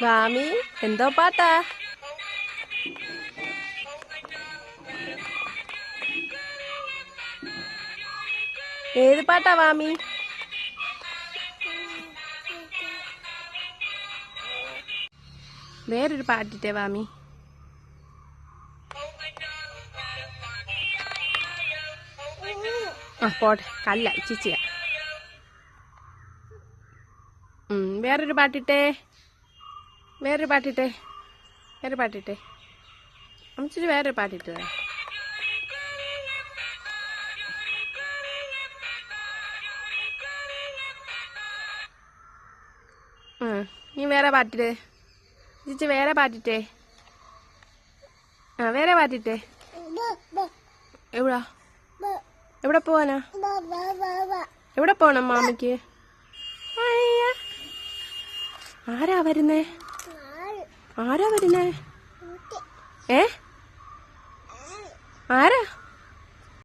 സ്വാമി എന്തോ പാട്ടാ ഏത് പാട്ടാ വാമി വേറൊരു പാട്ടിട്ടേ വാമി ആ പോട്ടെ കല്ല ചിച്ചിയ വേറൊരു പാട്ടിട്ടേ വേറൊരു പാട്ടിട്ടെ? വേറെ പാട്ടിട്ടെ? അമ്മച്ചിരി വേറൊരു പാട്ടിട്ട് നീ വേറെ പാട്ടിട്ടേ ചേച്ചി വേറെ പാട്ടിട്ടേ? ആ വേറെ പാട്ടിട്ടേ? എവിടാ? എവിടെ പോവാനാ? എവിടെ പോണം അയ്യ. ആരാ വരുന്നേ? ആരാ വരുന്നേ? ഏ? ആരാ?